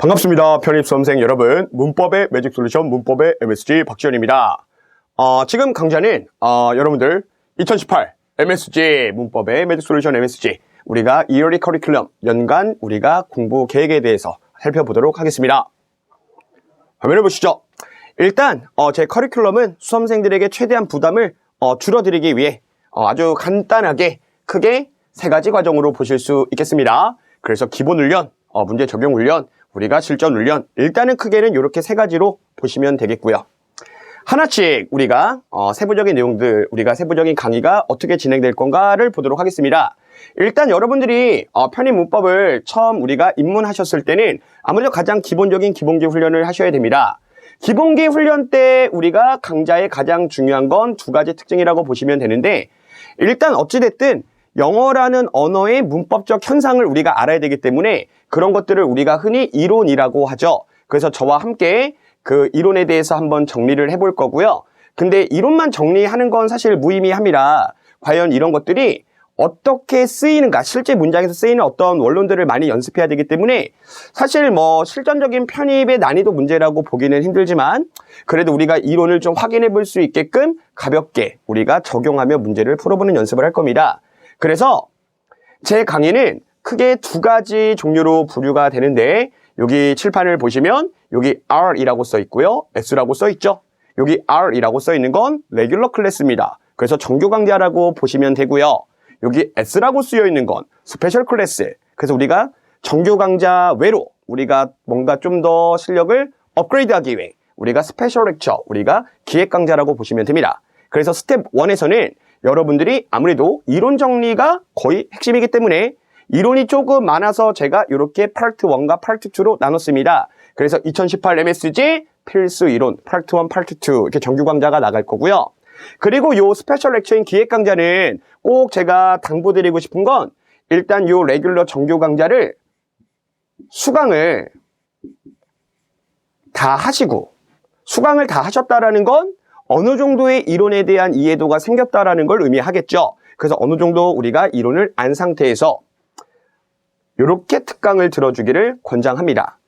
반갑습니다. 편입 수험생 여러분. 문법의 매직 솔루션 문법의 MSG 박지현입니다. 어, 지금 강좌는 어, 여러분들 2018 MSG 문법의 매직 솔루션 MSG 우리가 이어리 커리큘럼 연간 우리가 공부 계획에 대해서 살펴보도록 하겠습니다. 화면을 보시죠. 일단 어, 제 커리큘럼은 수험생들에게 최대한 부담을 어, 줄어드리기 위해 어, 아주 간단하게 크게 세 가지 과정으로 보실 수 있겠습니다. 그래서 기본 훈련, 어, 문제 적용 훈련, 우리가 실전 훈련 일단은 크게는 이렇게 세 가지로 보시면 되겠고요. 하나씩 우리가 어, 세부적인 내용들, 우리가 세부적인 강의가 어떻게 진행될 건가를 보도록 하겠습니다. 일단 여러분들이 어, 편입 문법을 처음 우리가 입문하셨을 때는 아무래도 가장 기본적인 기본기 훈련을 하셔야 됩니다. 기본기 훈련 때 우리가 강좌의 가장 중요한 건 두 가지 특징이라고 보시면 되는데 일단 어찌됐든 영어라는 언어의 문법적 현상을 우리가 알아야 되기 때문에 그런 것들을 우리가 흔히 이론이라고 하죠. 그래서 저와 함께 그 이론에 대해서 한번 정리를 해볼 거고요. 근데 이론만 정리하는 건 사실 무의미합니다. 과연 이런 것들이 어떻게 쓰이는가, 실제 문장에서 쓰이는 어떤 원론들을 많이 연습해야 되기 때문에 사실 뭐 실전적인 편입의 난이도 문제라고 보기는 힘들지만 그래도 우리가 이론을 좀 확인해 볼 수 있게끔 가볍게 우리가 적용하며 문제를 풀어보는 연습을 할 겁니다. 그래서 제 강의는 크게 두 가지 종류로 분류가 되는데 여기 칠판을 보시면 여기 R이라고 써 있고요. S라고 써 있죠. 여기 R이라고 써 있는 건 레귤러 클래스입니다. 그래서 정규 강좌라고 보시면 되고요. 여기 S라고 쓰여 있는 건 스페셜 클래스. 그래서 우리가 정규 강좌 외로 우리가 뭔가 좀 더 실력을 업그레이드하기 위해 우리가 스페셜 렉처, 우리가 기획 강좌라고 보시면 됩니다. 그래서 스텝 1에서는 여러분들이 아무래도 이론 정리가 거의 핵심이기 때문에 이론이 조금 많아서 제가 이렇게 파트 1과 파트 2로 나눴습니다. 그래서 2018 MSG 필수 이론 파트 1, 파트 2 이렇게 정규 강좌가 나갈 거고요. 그리고 요 스페셜 렉처인 기획 강좌는 꼭 제가 당부드리고 싶은 건 일단 요 레귤러 정규 강좌를 수강을 다 하시고 수강을 다 하셨다라는 건 어느 정도의 이론에 대한 이해도가 생겼다라는 걸 의미하겠죠. 그래서 어느 정도 우리가 이론을 안 상태에서 이렇게 특강을 들어주기를 권장합니다.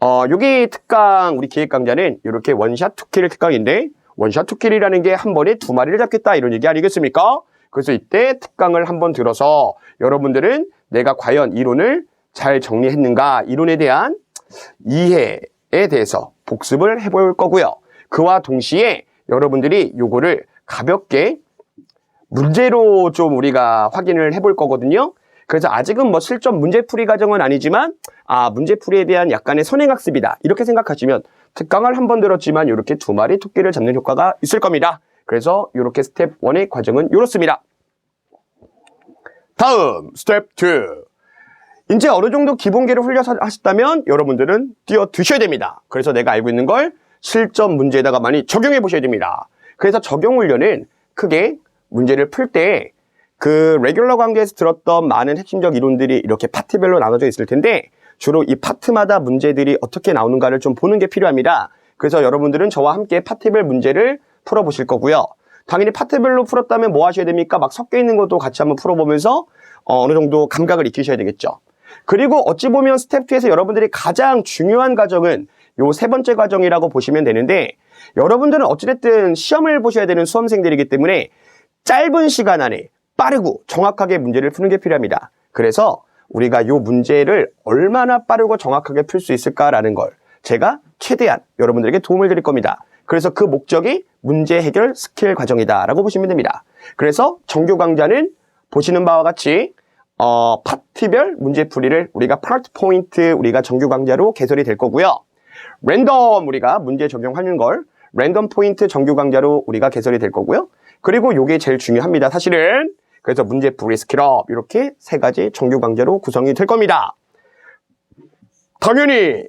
어, 여기 특강, 우리 기획 강좌는 이렇게 원샷 투킬 특강인데, 원샷 투킬이라는 게 한 번에 두 마리를 잡겠다 이런 얘기 아니겠습니까? 그래서 이때 특강을 한 번 들어서 여러분들은 내가 과연 이론을 잘 정리했는가, 이론에 대한 이해에 대해서 복습을 해볼 거고요. 그와 동시에 여러분들이 요거를 가볍게 문제로 좀 우리가 확인을 해볼 거거든요. 그래서 아직은 뭐 실전 문제풀이 과정은 아니지만 아 문제풀이에 대한 약간의 선행학습이다 이렇게 생각하시면 특강을 한 번 들었지만 이렇게 두 마리 토끼를 잡는 효과가 있을 겁니다. 그래서 이렇게 스텝 1의 과정은 이렇습니다. 다음 스텝 2 이제 어느 정도 기본기를 훈련하셨다면 여러분들은 뛰어 드셔야 됩니다. 그래서 내가 알고 있는 걸 실전 문제에다가 많이 적용해 보셔야 됩니다. 그래서 적용 훈련은 크게 문제를 풀 때 그 레귤러 관계에서 들었던 많은 핵심적 이론들이 이렇게 파트별로 나눠져 있을 텐데 주로 이 파트마다 문제들이 어떻게 나오는가를 좀 보는 게 필요합니다. 그래서 여러분들은 저와 함께 파트별 문제를 풀어보실 거고요. 당연히 파트별로 풀었다면 뭐 하셔야 됩니까? 막 섞여 있는 것도 같이 한번 풀어보면서 어, 어느 정도 감각을 익히셔야 되겠죠. 그리고 어찌 보면 스텝 2에서 여러분들이 가장 중요한 과정은 요 세 번째 과정이라고 보시면 되는데 여러분들은 어찌됐든 시험을 보셔야 되는 수험생들이기 때문에 짧은 시간 안에 빠르고 정확하게 문제를 푸는 게 필요합니다. 그래서 우리가 요 문제를 얼마나 빠르고 정확하게 풀 수 있을까라는 걸 제가 최대한 여러분들에게 도움을 드릴 겁니다. 그래서 그 목적이 문제 해결 스킬 과정이다라고 보시면 됩니다. 그래서 정규 강좌는 보시는 바와 같이 어, 파트별 문제풀이를 우리가 파트 포인트 우리가 정규 강좌로 개설이 될 거고요. 랜덤 우리가 문제 적용하는 걸 랜덤 포인트 정규 강좌로 우리가 개설이 될 거고요. 그리고 요게 제일 중요합니다. 사실은 그래서 문제 풀이 스킬업 이렇게 세 가지 정규 강좌로 구성이 될 겁니다. 당연히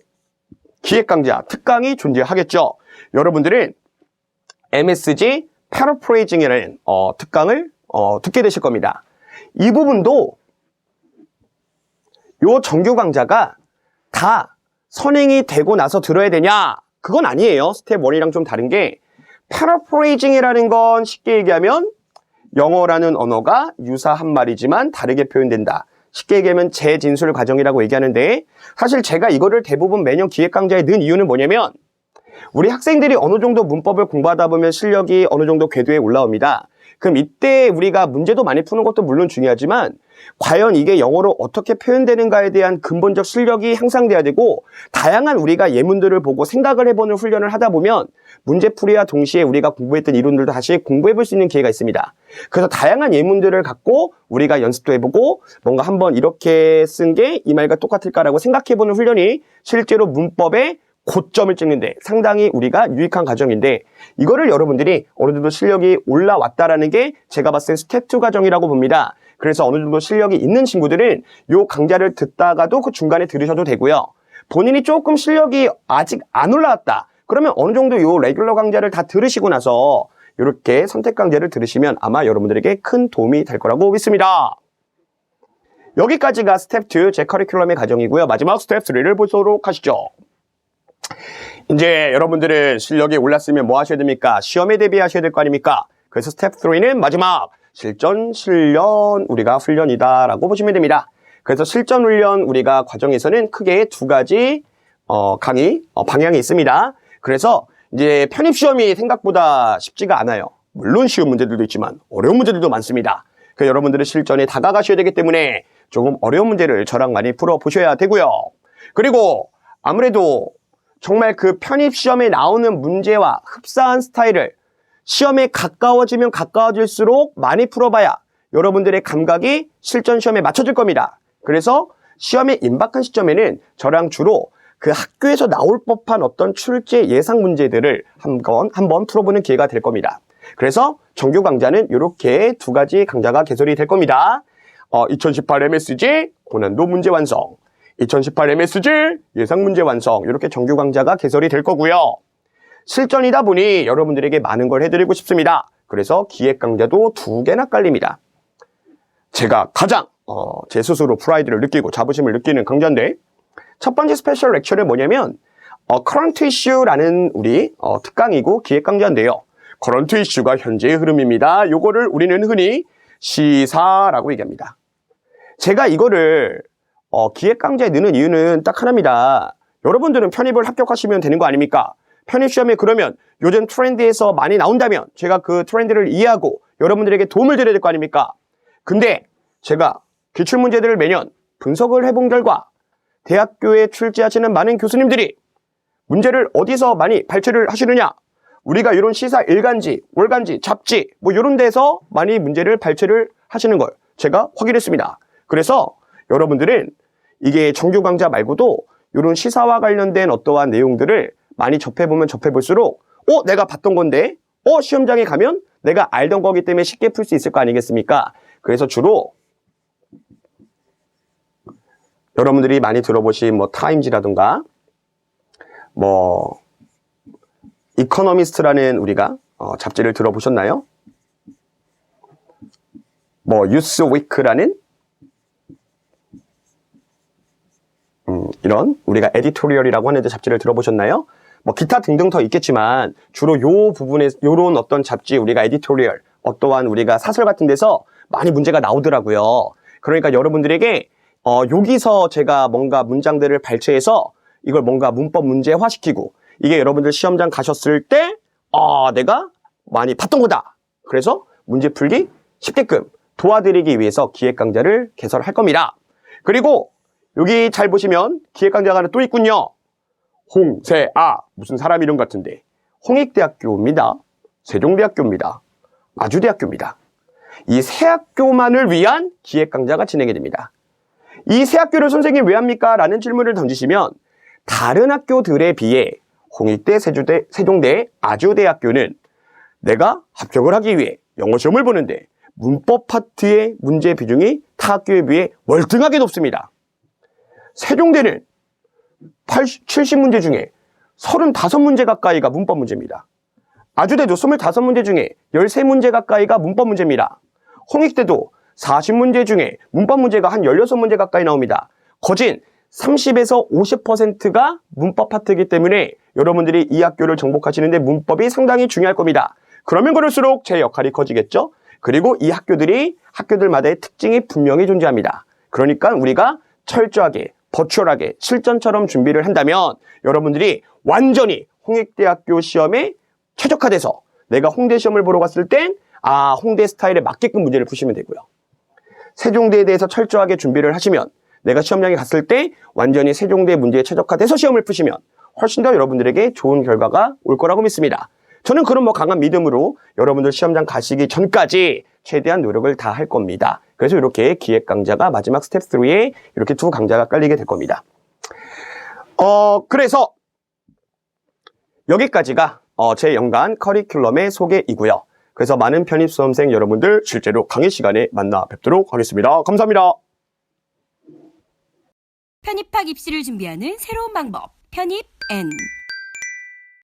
기획 강좌 특강이 존재하겠죠. 여러분들은 MSG 패러프레이징이라는 어, 특강을 어, 듣게 되실 겁니다. 이 부분도 요 정규 강좌가 다 선행이 되고 나서 들어야 되냐? 그건 아니에요. 스텝 1이랑 좀 다른 게 패러프레이징이라는 건 쉽게 얘기하면 영어라는 언어가 유사한 말이지만 다르게 표현된다. 쉽게 얘기하면 재진술 과정이라고 얘기하는데 사실 제가 이거를 대부분 매년 기획 강좌에 넣은 이유는 뭐냐면 우리 학생들이 어느 정도 문법을 공부하다 보면 실력이 어느 정도 궤도에 올라옵니다. 그럼 이때 우리가 문제도 많이 푸는 것도 물론 중요하지만 과연 이게 영어로 어떻게 표현되는가에 대한 근본적 실력이 향상돼야 되고 다양한 우리가 예문들을 보고 생각을 해보는 훈련을 하다 보면 문제풀이와 동시에 우리가 공부했던 이론들도 다시 공부해볼 수 있는 기회가 있습니다. 그래서 다양한 예문들을 갖고 우리가 연습도 해보고 뭔가 한번 이렇게 쓴 게 이 말과 똑같을까라고 생각해보는 훈련이 실제로 문법에 고점을 찍는데 상당히 우리가 유익한 과정인데 이거를 여러분들이 어느 정도 실력이 올라왔다라는 게 제가 봤을 때 스텝 2 과정이라고 봅니다. 그래서 어느 정도 실력이 있는 친구들은 요 강좌를 듣다가도 그 중간에 들으셔도 되고요. 본인이 조금 실력이 아직 안 올라왔다. 그러면 어느 정도 요 레귤러 강좌를 다 들으시고 나서 이렇게 선택 강좌를 들으시면 아마 여러분들에게 큰 도움이 될 거라고 믿습니다. 여기까지가 스텝 2 제 커리큘럼의 과정이고요. 마지막 스텝 3를 보도록 하시죠. 이제 여러분들은 실력이 올랐으면 뭐 하셔야 됩니까? 시험에 대비하셔야 될 거 아닙니까? 그래서 스텝 3는 마지막 실전, 실련, 우리가 훈련이다 라고 보시면 됩니다. 그래서 실전 훈련 우리가 과정에서는 크게 두 가지 어, 강의 어, 방향이 있습니다. 그래서 이제 편입 시험이 생각보다 쉽지가 않아요. 물론 쉬운 문제들도 있지만 어려운 문제들도 많습니다. 그 여러분들은 실전에 다가가셔야 되기 때문에 조금 어려운 문제를 저랑 많이 풀어 보셔야 되고요. 그리고 아무래도 정말 그 편입 시험에 나오는 문제와 흡사한 스타일을 시험에 가까워지면 가까워질수록 많이 풀어봐야 여러분들의 감각이 실전 시험에 맞춰질 겁니다. 그래서 시험에 임박한 시점에는 저랑 주로 그 학교에서 나올 법한 어떤 출제 예상 문제들을 한번 한번 풀어보는 기회가 될 겁니다. 그래서 정규 강좌는 이렇게 두 가지 강좌가 개설이 될 겁니다. 어, 2018 MSG 고난도 문제 완성, 2018 MSG 예상 문제 완성 이렇게 정규 강좌가 개설이 될 거고요. 실전이다 보니 여러분들에게 많은 걸 해드리고 싶습니다. 그래서 기획 강좌도 두 개나 깔립니다. 제가 가장 어, 제 스스로 프라이드를 느끼고 자부심을 느끼는 강좌인데 첫 번째 스페셜 렉처는 뭐냐면 어, current issue라는 우리 어, 특강이고 기획 강좌인데요. current issue가 현재의 흐름입니다. 요거를 우리는 흔히 시사라고 얘기합니다. 제가 이거를 어, 기획 강좌에 넣는 이유는 딱 하나입니다. 여러분들은 편입을 합격하시면 되는 거 아닙니까? 편입 시험에 그러면 요즘 트렌드에서 많이 나온다면 제가 그 트렌드를 이해하고 여러분들에게 도움을 드려야 될 거 아닙니까? 근데 제가 기출 문제들을 매년 분석을 해본 결과 대학교에 출제하시는 많은 교수님들이 문제를 어디서 많이 발췌를 하시느냐? 우리가 이런 시사 일간지, 월간지, 잡지 뭐 이런 데서 많이 문제를 발췌를 하시는 걸 제가 확인했습니다. 그래서 여러분들은 이게 정규 강좌 말고도 이런 시사와 관련된 어떠한 내용들을 많이 접해보면 접해볼수록 어 내가 봤던 건데 어 시험장에 가면 내가 알던 거기 때문에 쉽게 풀 수 있을 거 아니겠습니까? 그래서 주로 여러분들이 많이 들어보신 뭐 타임지라든가 뭐 이코노미스트라는 우리가 어, 잡지를 들어보셨나요? 뭐 유스 위크라는 이런 우리가 에디토리얼이라고 하는 잡지를 들어보셨나요? 뭐 기타 등등 더 있겠지만 주로 요 부분에 요런 어떤 잡지 우리가 에디토리얼 어떠한 우리가 사설 같은 데서 많이 문제가 나오더라고요. 그러니까 여러분들에게 어, 여기서 제가 뭔가 문장들을 발췌해서 이걸 뭔가 문법 문제화시키고 이게 여러분들 시험장 가셨을 때 아, 내가 많이 봤던 거다. 그래서 문제 풀기 쉽게끔 도와드리기 위해서 기획 강좌를 개설할 겁니다. 그리고 여기 잘 보시면 기획 강좌가 하나 또 있군요. 홍세아 무슨 사람 이름 같은데 홍익대학교입니다. 세종대학교입니다. 아주대학교입니다. 이 세 학교만을 위한 기획 강좌가 진행이 됩니다. 이 세 학교를 선생님 왜 합니까? 라는 질문을 던지시면 다른 학교들에 비해 홍익대, 세주대, 세종대, 아주대학교는 내가 합격을 하기 위해 영어 시험을 보는데 문법 파트의 문제 비중이 타 학교에 비해 월등하게 높습니다. 세종대는 80, 70문제 중에 35문제 가까이가 문법 문제입니다. 아주대도 25문제 중에 13문제 가까이가 문법 문제입니다. 홍익대도 40문제 중에 문법 문제가 한 16문제 가까이 나옵니다. 거진 30에서 50%가 문법 파트이기 때문에 여러분들이 이 학교를 정복하시는데 문법이 상당히 중요할 겁니다. 그러면 그럴수록 제 역할이 커지겠죠? 그리고 이 학교들이 학교들마다의 특징이 분명히 존재합니다. 그러니까 우리가 철저하게 버추얼하게 실전처럼 준비를 한다면 여러분들이 완전히 홍익대학교 시험에 최적화돼서 내가 홍대 시험을 보러 갔을 땐 아, 홍대 스타일에 맞게끔 문제를 푸시면 되고요. 세종대에 대해서 철저하게 준비를 하시면 내가 시험장에 갔을 때 완전히 세종대 문제에 최적화돼서 시험을 푸시면 훨씬 더 여러분들에게 좋은 결과가 올 거라고 믿습니다. 저는 그런 뭐 강한 믿음으로 여러분들 시험장 가시기 전까지 최대한 노력을 다 할 겁니다. 그래서 이렇게 기획 강좌가 마지막 스텝 3에 이렇게 두 강좌가 깔리게 될 겁니다. 어, 그래서 여기까지가 어, 제 연간 커리큘럼의 소개이고요. 그래서 많은 편입 수험생 여러분들 실제로 강의 시간에 만나 뵙도록 하겠습니다. 감사합니다. 편입학 입시를 준비하는 새로운 방법. 편입 N.